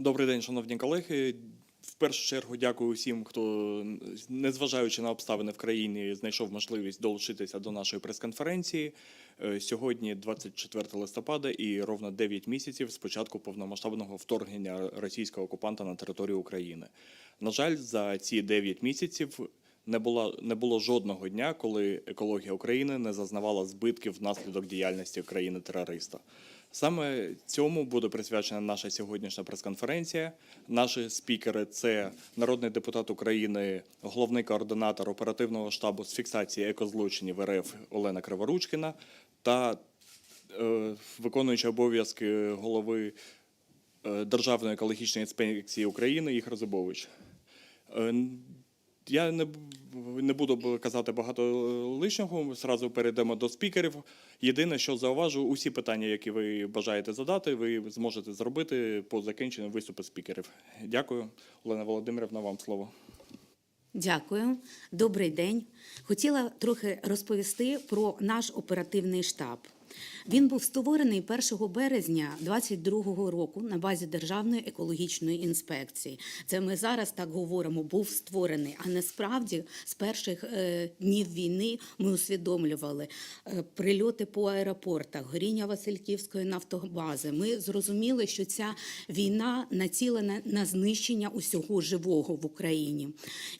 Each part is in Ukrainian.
Добрий день, шановні колеги. В першу чергу дякую всім, хто, незважаючи на обставини в країні, знайшов можливість долучитися до нашої прес-конференції. Е, Сьогодні 24 листопада і ровно 9 місяців з початку повномасштабного вторгнення російського окупанта на територію України. На жаль, за ці 9 місяців не було, не було жодного дня, коли екологія України не зазнавала збитків внаслідок діяльності країни-терориста. Саме цьому буде присвячена наша сьогоднішня прес-конференція. Наші спікери це народний депутат України, головний координатор оперативного штабу з фіксації екозлочинів РФ Олена Криворучкіна та е, виконуючий обов'язки голови е, Державної екологічної інспекції України Ігор Зубович. Е, я не, не буду казати багато лишнього. Ми Зразу перейдемо до спікерів. Єдине, що зауважу, усі питання, які ви бажаєте задати, ви зможете зробити по закінченню виступу спікерів. Дякую, Олена Володимирівна, вам слово. Дякую, добрий день. Хотіла трохи розповісти про наш оперативний штаб. Він був створений 1 березня 2022 року на базі Державної екологічної інспекції. Це ми зараз так говоримо, був створений. А насправді з перших е, днів війни ми усвідомлювали е, прильоти по аеропортах, горіння Васильківської нафтобази. Ми зрозуміли, що ця війна націлена на знищення усього живого в Україні.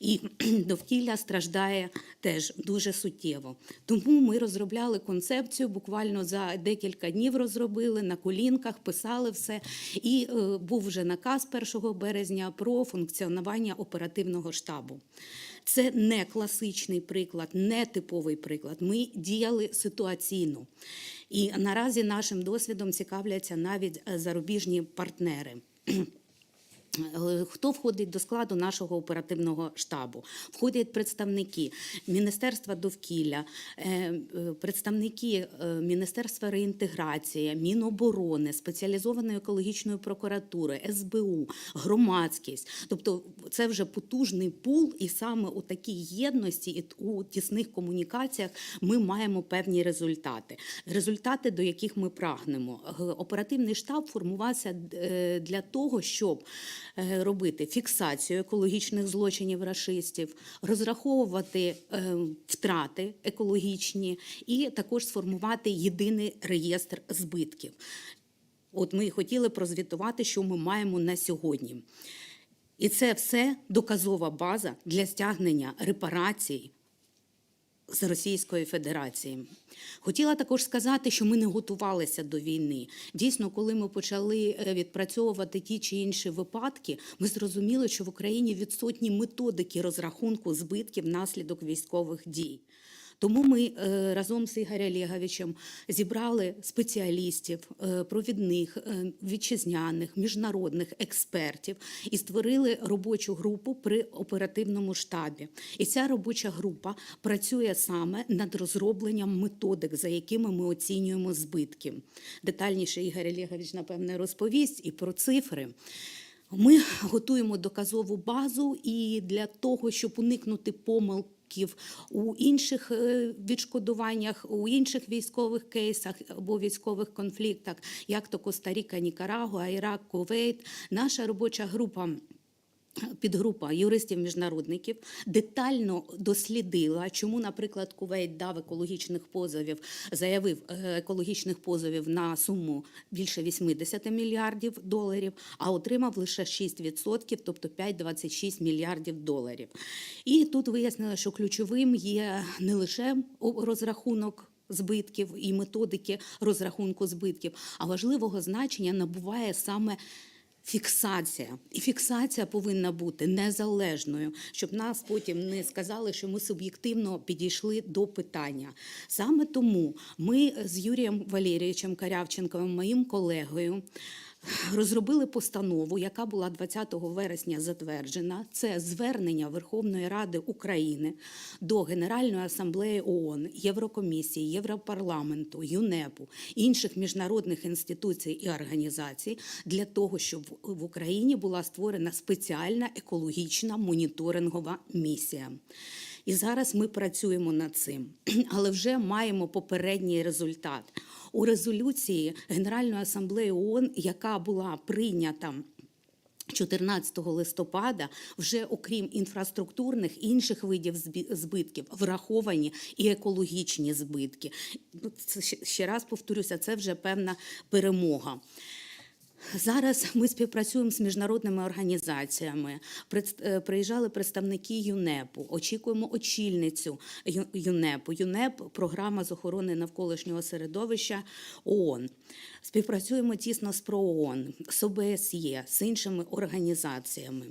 І довкілля страждає теж дуже суттєво. Тому ми розробляли концепцію, буквально за декілька днів розробили на колінках, писали все. І е, був вже наказ 1 березня про функціонування оперативного штабу. Це не класичний приклад, не типовий приклад. Ми діяли ситуаційно. І наразі нашим досвідом цікавляться навіть е, зарубіжні партнери. Е, Хто входить до складу нашого оперативного штабу? Входять представники Міністерства довкілля, е, представники е, Міністерства реінтеграції, Міноборони, спеціалізованої екологічної прокуратури, СБУ, громадськість. Тобто це вже потужний пул, і саме у такій єдності і у тісних комунікаціях ми маємо певні результати. Результати, до яких ми прагнемо. Оперативний штаб формувався для того, щоб робити фіксацію екологічних злочинів рашистів, розраховувати е, втрати екологічні і також сформувати єдиний реєстр збитків. От ми хотіли прозвітувати, що ми маємо на сьогодні. І це все доказова база для стягнення репарацій з Російської Федерації. Хотіла також сказати, що ми не готувалися до війни. Дійсно, коли ми почали е, відпрацьовувати ті чи інші випадки, ми зрозуміли, що в Україні відсутні методики розрахунку збитків внаслідок військових дій. Тому ми е, разом з Ігорем Олеговичем зібрали спеціалістів, е, провідних, е, вітчизняних, міжнародних експертів і створили робочу групу при оперативному штабі. І ця робоча група працює саме над розробленням методик, за якими ми оцінюємо збитки. Детальніше Ігор Олегович, напевне, розповість і про цифри. Ми готуємо доказову базу і для того, щоб уникнути помилків у інших е, відшкодуваннях, у інших військових кейсах або військових конфліктах, як то Коста-Ріка, Нікарагуа, Ірак, Кувейт, наша робоча група. Підгрупа юристів-міжнародників детально дослідила, чому, наприклад, Кувейт дав екологічних позовів, заявив е, екологічних позовів на суму більше 80 мільярдів доларів, а отримав лише 6%, тобто 5,26 мільярдів доларів. І тут вияснилося, що ключовим є не лише розрахунок збитків і методики розрахунку збитків, а важливого значення набуває саме Фіксація. І фіксація повинна бути незалежною, щоб нас потім не сказали, що ми суб'єктивно підійшли до питання. Саме тому ми з Юрієм Валерійовичем Карявченковим, моїм колегою, розробили постанову, яка була 20 вересня затверджена. Це звернення Верховної Ради України до Генеральної асамблеї ООН, Єврокомісії, Європарламенту, ЮНЕПу, інших міжнародних інституцій і організацій для того, щоб в- Україні була створена спеціальна екологічна моніторингова місія. І зараз ми працюємо над цим, але вже маємо попередній результат. У резолюції Генеральної асамблеї ООН, яка була прийнята 14 листопада вже окрім інфраструктурних інших видів збитків враховані і екологічні збитки. Ще раз повторюся, це вже певна перемога. Зараз ми співпрацюємо з міжнародними організаціями. Е, Приїжджали представники ЮНЕПу. Очікуємо очільницю ЮНЕПу. ЮНЕП програма з охорони навколишнього середовища ООН. Співпрацюємо тісно з ПРООН, з ОБСЄ, з іншими організаціями.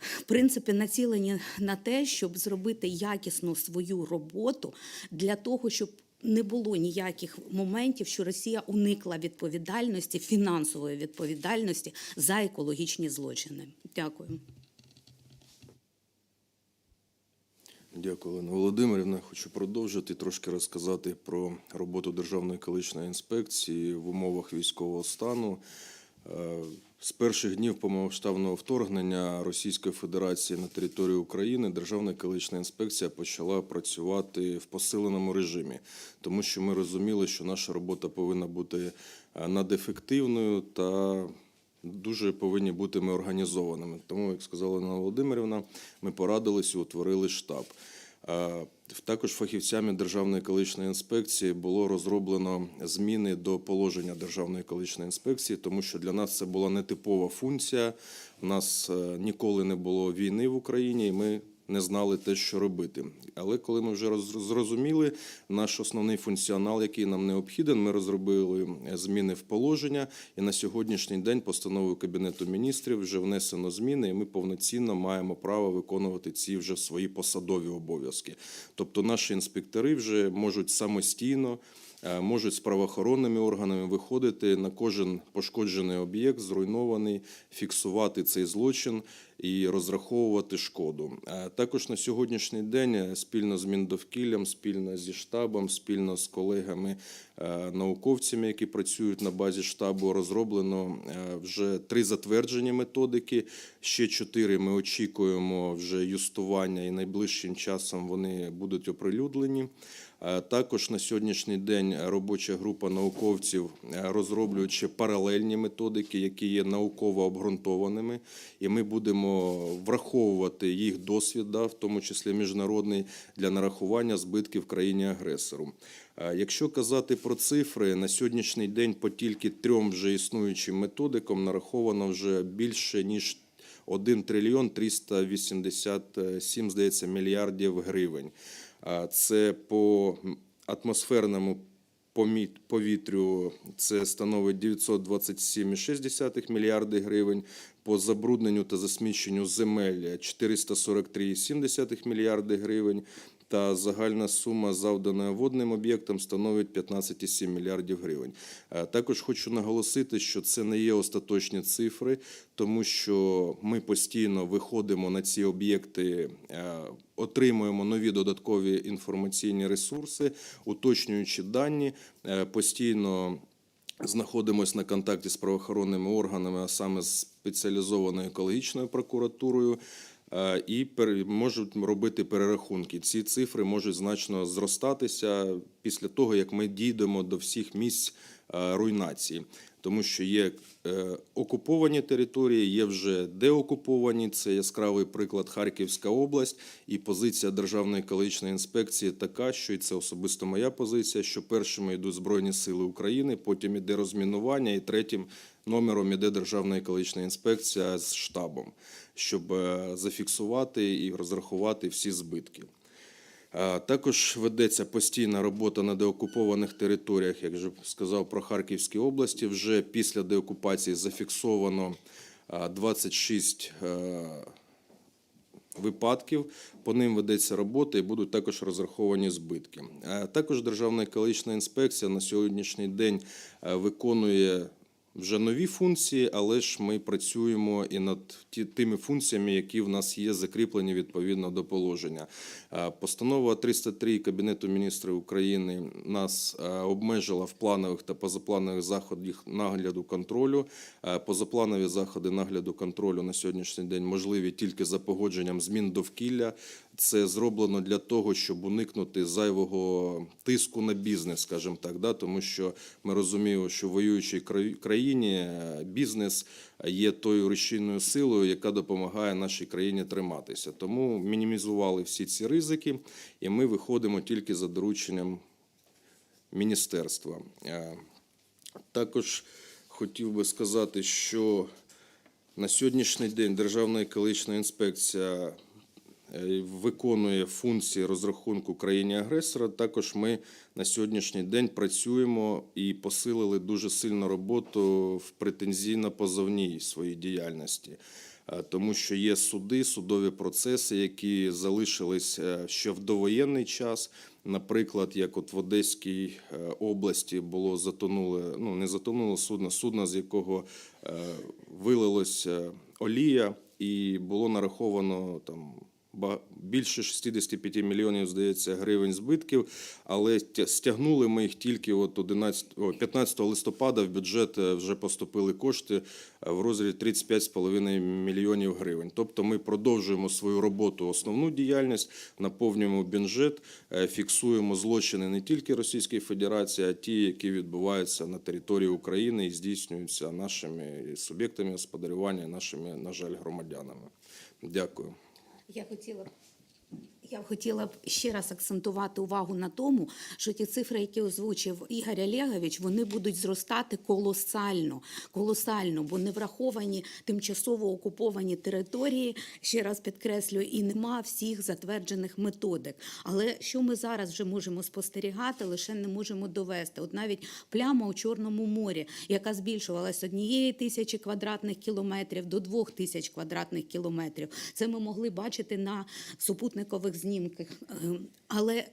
В принципі, націлені на те, щоб зробити якісну свою роботу для того, щоб не було ніяких моментів, що Росія уникла відповідальності, фінансової відповідальності за екологічні злочини. Дякую. Дякую, Олена Володимирівна. Хочу продовжити трошки розказати про роботу Державної екологічної інспекції в умовах військового стану. Е, З перших днів повномасштабного вторгнення Російської Федерації на територію України Державна екологічна інспекція почала працювати в посиленому режимі, тому що ми розуміли, що наша робота повинна бути е, надефективною та дуже повинні бути ми організованими. Тому, як сказала Олена Володимирівна, ми порадились і утворили штаб. Також фахівцями Державної екологічної інспекції було розроблено зміни до положення Державної екологічної інспекції, тому що для нас це була нетипова функція. У нас е, ніколи не було війни в Україні, і ми не знали те, що робити. Але коли ми вже роз- зрозуміли наш основний функціонал, який нам необхіден, ми розробили е, зміни в положення. І на сьогоднішній день постановою Кабінету міністрів вже внесено зміни, і ми повноцінно маємо право виконувати ці вже свої посадові обов'язки. Тобто наші інспектори вже можуть самостійно. е, Можуть з правоохоронними органами виходити на кожен пошкоджений об'єкт, зруйнований, фіксувати цей злочин і розраховувати шкоду. Е, Також на сьогоднішній день е, спільно з Міндовкіллям, спільно зі штабом, спільно з колегами е, які працюють на базі штабу, розроблено вже три затверджені методики. Ще чотири ми очікуємо вже юстування, і найближчим часом вони будуть оприлюднені. Також на сьогоднішній день робоча група науковців розроблюють ще паралельні методики, які є науково обґрунтованими, і ми будемо враховувати їх досвід, в тому числі міжнародний, для нарахування збитків країні-агресору. Е, Якщо казати про цифри, на сьогоднішній день по тільки трьом вже існуючим методикам нараховано вже більше ніж 1 трильйон 387, здається, мільярдів гривень. Це по атмосферному помі- повітрю це становить 927,6 мільярди гривень. По забрудненню та засміченню земель 443,7 мільярди гривень. Та загальна сума завдана водним об'єктам становить 15,7 мільярдів гривень. Е, Також хочу наголосити, що це не є остаточні цифри, тому що ми постійно виходимо на ці об'єкти, е, отримуємо нові додаткові інформаційні ресурси, уточнюючи дані, е, постійно. Знаходимось на контакті з правоохоронними органами, а саме з спеціалізованою екологічною прокуратурою, і пере- можуть робити перерахунки. Ці цифри можуть значно зростатися після того, як ми дійдемо до всіх місць е, руйнації, тому що є е, окуповані території, є вже деокуповані. Це яскравий приклад Харківська область, і позиція Державної екологічної інспекції така, що і це особисто моя позиція, що першими йдуть Збройні Сили України, потім іде розмінування, і третім номером іде Державна екологічна інспекція з штабом, щоб е, зафіксувати і розрахувати всі збитки. Також ведеться постійна робота на деокупованих територіях, як вже сказав про Харківській області. Вже після деокупації зафіксовано 26 е, випадків. По ним ведеться робота і будуть також розраховані збитки. Е, Також Державна екологічна інспекція на сьогоднішній день е, виконує вже нові функції, але ж ми працюємо і над ті- тими функціями, які в нас є закріплені відповідно до положення. Е, Постанова 303 Кабінету міністрів України нас е, обмежила в планових та позапланових заходах нагляду контролю. Е, Позапланові заходи нагляду контролю на сьогоднішній день можливі тільки за погодженням змін довкілля Це зроблено для того, щоб уникнути зайвого тиску на бізнес, скажімо так, да? тому що ми розуміємо, що в воюючій країні е, бізнес є тою рушійною силою, яка допомагає нашій країні триматися. Тому мінімізували всі ці ризики, і ми виходимо тільки за дорученням міністерства. Е, Також хотів би сказати, що на сьогоднішній день Державна екологічна інспекція виконує функції розрахунку країні-агресора. Також ми на сьогоднішній день працюємо і посилили дуже сильно роботу в претензійно-позовній своїй діяльності. Е, Тому що є суди, судові процеси, які залишились е, ще в довоєнний час. Наприклад, як от в Одеській е, області було затонуле, ну не затонуло судно, судно, з якого е, вилилось е, олія, і було нараховано там більше 65 мільйонів, здається, гривень збитків, але стягнули ми їх тільки от 11, о, 15 листопада в бюджет е, вже поступили кошти е, в розмірі 35,5 мільйонів гривень. Тобто ми продовжуємо свою роботу, основну діяльність, наповнюємо бюджет, е, фіксуємо злочини не тільки Російської Федерації, а ті, які відбуваються на території України і здійснюються нашими суб'єктами господарювання, нашими, на жаль, громадянами. Дякую. Я хотіла. Я б хотіла б ще раз акцентувати увагу на тому, що ті цифри, які озвучив Ігор Олегович, вони будуть зростати колосально, колосально, бо не враховані тимчасово окуповані території. Ще раз підкреслюю, і нема всіх затверджених методик. Але що ми зараз вже можемо спостерігати, лише не можемо довести. От навіть пляма у Чорному морі, яка збільшувалась однієї тисячі квадратних кілометрів до двох тисяч квадратних кілометрів. Це ми могли бачити на супутникових знімках. Ем, Але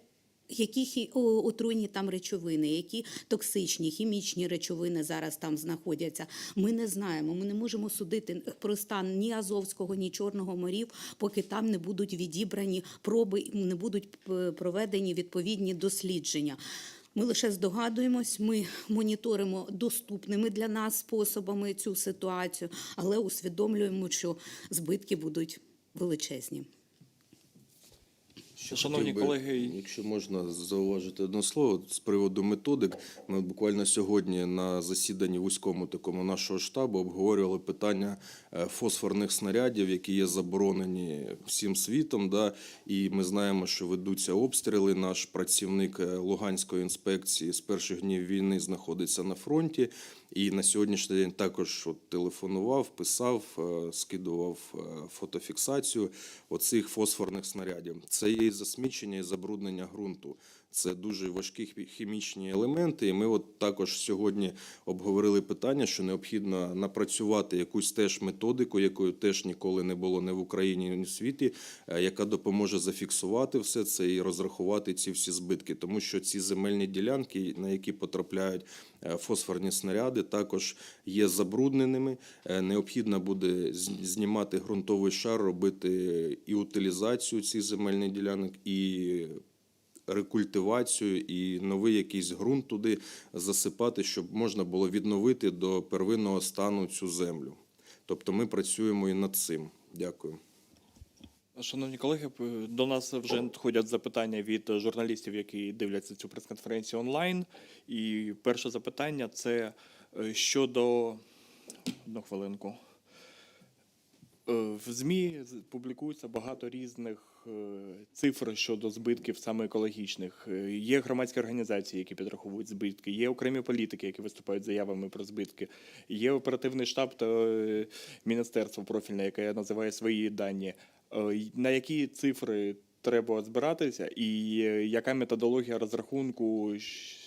які отруйні там речовини, які токсичні, хімічні речовини зараз там знаходяться, ми не знаємо. Ми не можемо судити про стан ні Азовського, ні Чорного морів, поки там не будуть відібрані проби, не будуть проведені відповідні дослідження. Ми лише здогадуємось, ми моніторимо доступними для нас способами цю ситуацію, але усвідомлюємо, що збитки будуть величезні. Ще Шановні би, колеги, якщо можна зауважити одне слово з приводу методик, ми буквально сьогодні на засіданні вузькому такому нашого штабу обговорювали питання фосфорних снарядів, які є заборонені всім світом. Да, і ми знаємо, що ведуться обстріли. Наш працівник е, Луганської інспекції з перших днів війни знаходиться на фронті. І на сьогоднішній день також от телефонував, писав, е, скидував е, фотофіксацію оцих фосфорних снарядів. Це є і засмічення і забруднення ґрунту. Це дуже важкі хімічні елементи. І ми от також сьогодні обговорили питання, що необхідно напрацювати якусь теж методику, якої теж ніколи не було не в Україні, ні в світі, е, яка допоможе зафіксувати все це і розрахувати ці всі збитки, тому що ці земельні ділянки, на які потрапляють е, фосфорні снаряди, також є забрудненими. Е, Необхідно буде знімати ґрунтовий шар, робити і утилізацію цих земельних ділянок, і рекультивацію і новий якийсь ґрунт туди засипати, щоб можна було відновити до первинного стану цю землю. Тобто ми працюємо і над цим. Дякую. Шановні колеги, до нас вже надходять запитання від журналістів, які дивляться цю прес-конференцію онлайн. І перше запитання це е, щодо одну хвилинку. Е, В ЗМІ публікується багато різних цифр щодо збитків саме екологічних. Е, Є громадські організації, які підраховують збитки, є окремі політики, які виступають заявами про збитки. Є оперативний штаб та е, міністерство профільне, яке називає свої дані. Е, На які цифри треба збиратися, і е, яка методологія розрахунку,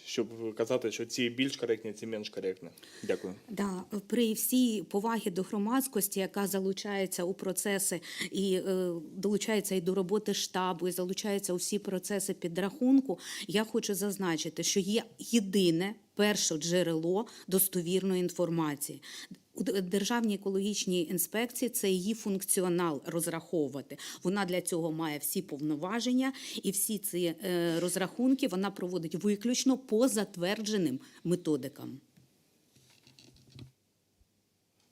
щоб казати, що ці більш коректні, ці менш коректні? Дякую. Да, при всій повагі до громадськості, яка залучається у процеси і е, долучається і до роботи штабу, і залучається у всі процеси підрахунку, я хочу зазначити, що є єдине перше джерело достовірної інформації. У Державній екологічній інспекції це її функціонал розраховувати. Вона для цього має всі повноваження і всі ці е, розрахунки вона проводить виключно по затвердженим методикам.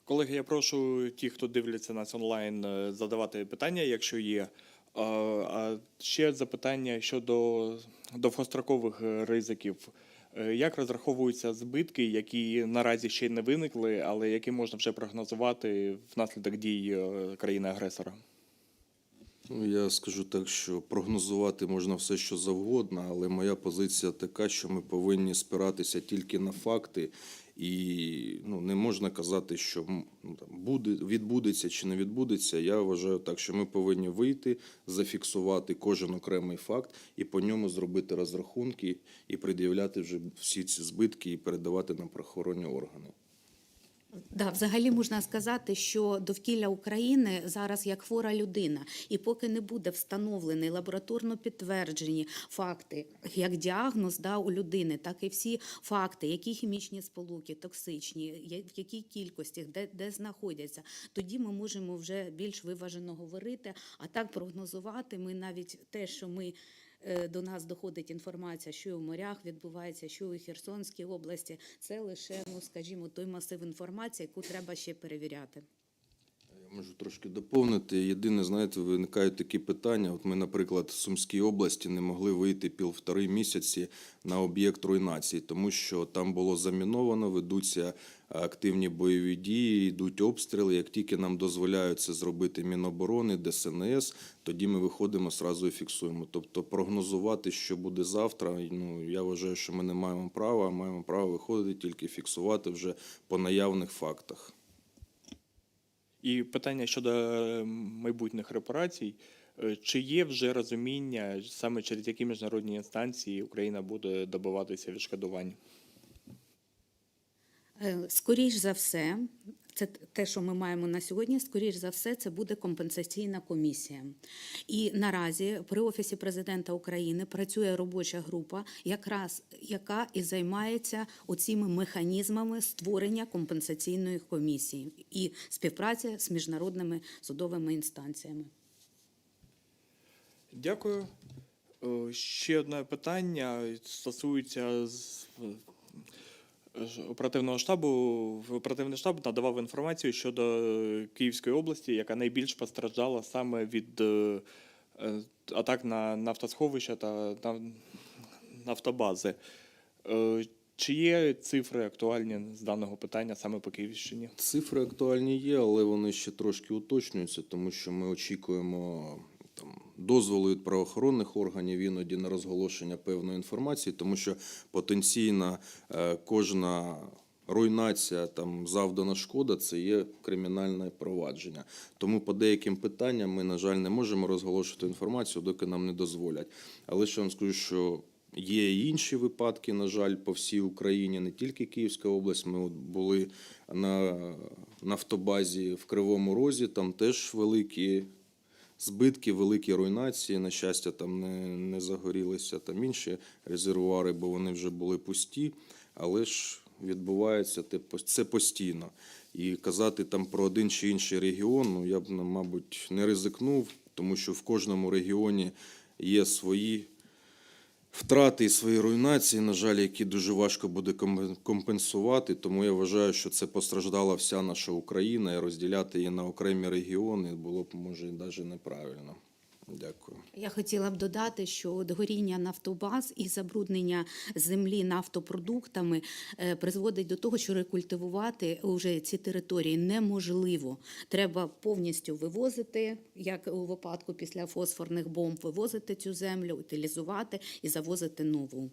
Колеги, я прошу ті, хто дивляться нас онлайн, е, задавати питання, якщо є. А, а ще запитання щодо довгострокових е, ризиків. Е, Як розраховуються збитки, які наразі ще не виникли, але які можна вже прогнозувати внаслідок дій е, країни-агресора? Ну, я скажу так, що прогнозувати можна все, що завгодно, але моя позиція така, що ми повинні спиратися тільки на факти, і ну, не можна казати, що ну, там, буде, відбудеться чи не відбудеться. Я вважаю так, що ми повинні вийти, зафіксувати кожен окремий факт і по ньому зробити розрахунки і пред'являти вже всі ці збитки і передавати на правоохоронні органи. Да, взагалі можна сказати, що довкілля України зараз як хвора людина, і поки не буде встановлений лабораторно підтверджені факти, як діагноз да, у людини, так і всі факти, які хімічні сполуки, токсичні, в якій кількості, де, де знаходяться, тоді ми можемо вже більш виважено говорити. А так прогнозувати ми навіть те, що ми. Е, До нас доходить інформація, що в морях відбувається, що в Херсонській області. Це лише, ну скажімо, той масив інформації, яку треба ще перевіряти. Можу трошки доповнити. Єдине, знаєте, виникають такі питання. От ми, наприклад, в Сумській області не могли вийти півтори місяці на об'єкт руйнації, тому що там було заміновано, ведуться активні бойові дії, йдуть обстріли. Як тільки нам дозволяють це зробити Міноборони, ДСНС, тоді ми виходимо сразу і фіксуємо. Тобто прогнозувати, що буде завтра, ну я вважаю, що ми не маємо права, а маємо право виходити тільки фіксувати вже по наявних фактах. І питання щодо е, майбутніх репарацій. Е, Чи є вже розуміння, саме через які міжнародні інстанції Україна буде добиватися відшкодувань? Е, Скоріш за все, це те, що ми маємо на сьогодні. Скоріш за все, це буде компенсаційна комісія. І наразі при офісі президента України працює робоча група, якраз яка і займається оціми механізмами створення компенсаційної комісії і співпраця з міжнародними судовими інстанціями. Дякую. Е, Ще одне питання стосується оперативного штабу. В Оперативний штаб надавав інформацію щодо е, Київської області, яка найбільш постраждала саме від е, е, атак на нафтосховища та на нафтобази. Чи є цифри актуальні з даного питання саме по Київщині? Цифри актуальні є, але вони ще трошки уточнюються, тому що ми очікуємо дозволу від правоохоронних органів іноді на розголошення певної інформації, тому що потенційна е, кожна. Руйнація там завдана шкода це є кримінальне провадження. Тому по деяким питанням ми, на жаль, не можемо розголошувати інформацію, доки нам не дозволять. Але ще вам скажу, що Є інші випадки, на жаль, по всій Україні, не тільки Київська область. Ми от були на нафтобазі в Кривому Розі, там теж великі збитки, великі руйнації. На щастя, там не, не загорілися там інші резервуари, бо вони вже були пусті. Але ж відбувається це постійно. І казати там про один чи інший регіон, ну я б, ну, мабуть, не ризикнув, тому що в кожному регіоні є свої втрати і свої руйнації, на жаль, які дуже важко буде ком- компенсувати. Тому я вважаю, що це постраждала вся наша Україна, і розділяти її на окремі регіони було б може навіть неправильно. Дякую. Я хотіла б додати, що от горіння нафтобаз і забруднення землі нафтопродуктами е, призводить до того, що рекультивувати уже ці території неможливо. Треба повністю вивозити, як у випадку після фосфорних бомб, вивозити цю землю, утилізувати і завозити нову.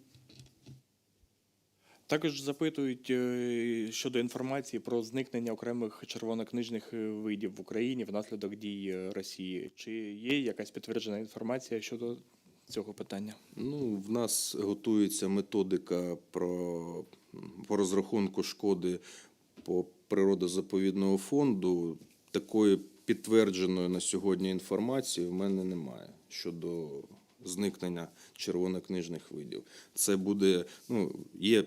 Також запитують е, щодо інформації про зникнення окремих червонокнижних е, видів в Україні внаслідок дій е, Росії. Чи є якась підтверджена інформація щодо цього питання? Ну, в нас готується методика про по розрахунку шкоди по природозаповідного фонду. Такої підтвердженої на сьогодні інформації в мене немає щодо зникнення червонокнижних видів. Це буде, ну, є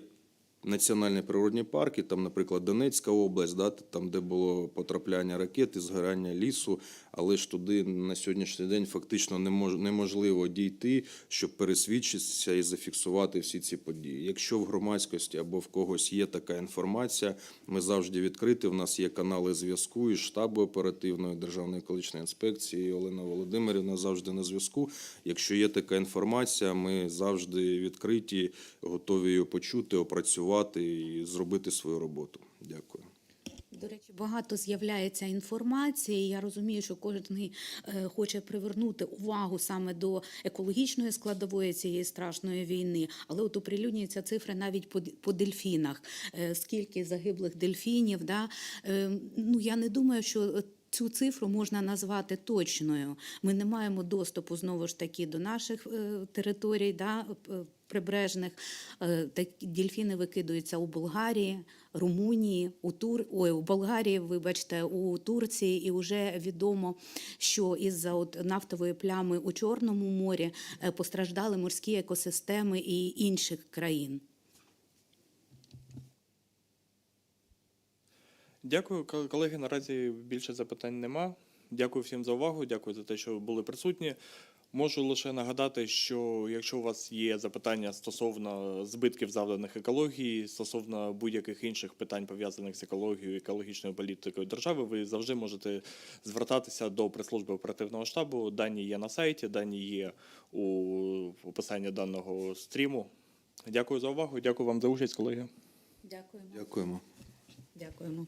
національні природні парки, там, наприклад, Донецька область, да, там, де було потрапляння ракет і згорання лісу, але ж туди на сьогоднішній день фактично не мож- неможливо дійти, щоб пересвідчитися і зафіксувати всі ці події. Якщо в громадськості або в когось є така інформація, ми завжди відкриті. В нас є канали зв'язку із штабу оперативної державної екологічної інспекції. Олена Володимирівна завжди на зв'язку. Якщо є така інформація, ми завжди відкриті, готові її почути, опрацювати і зробити свою роботу. Дякую. До речі, багато з'являється інформації. Я розумію, що кожен е, хоче привернути увагу саме до екологічної складової цієї страшної війни. Але от оприлюднюються цифри навіть по, дельфінах. Е, Скільки загиблих дельфінів? Да? Е, Ну я не думаю, що. Цю цифру можна назвати точною. Ми не маємо доступу знову ж таки до наших е, територій, да, е, прибережних. Е, Такі дельфіни викидаються у Болгарії, Румунії, у Тур... Ой, у Болгарії, вибачте, у Турції, і вже відомо, що із-за от нафтової плями у Чорному морі постраждали морські екосистеми і інших країн. Дякую, колеги. Наразі більше запитань нема. Дякую всім за увагу. Дякую за те, що були присутні. Можу лише нагадати, що якщо у вас є запитання стосовно збитків завданих екології, стосовно будь-яких інших питань пов'язаних з екологією, екологічною політикою держави, ви завжди можете звертатися до прес-служби оперативного штабу. Дані є на сайті, дані є у описанні даного стріму. Дякую за увагу. Дякую вам за участь, колеги. Дякуємо. Дякуємо. Дякуємо.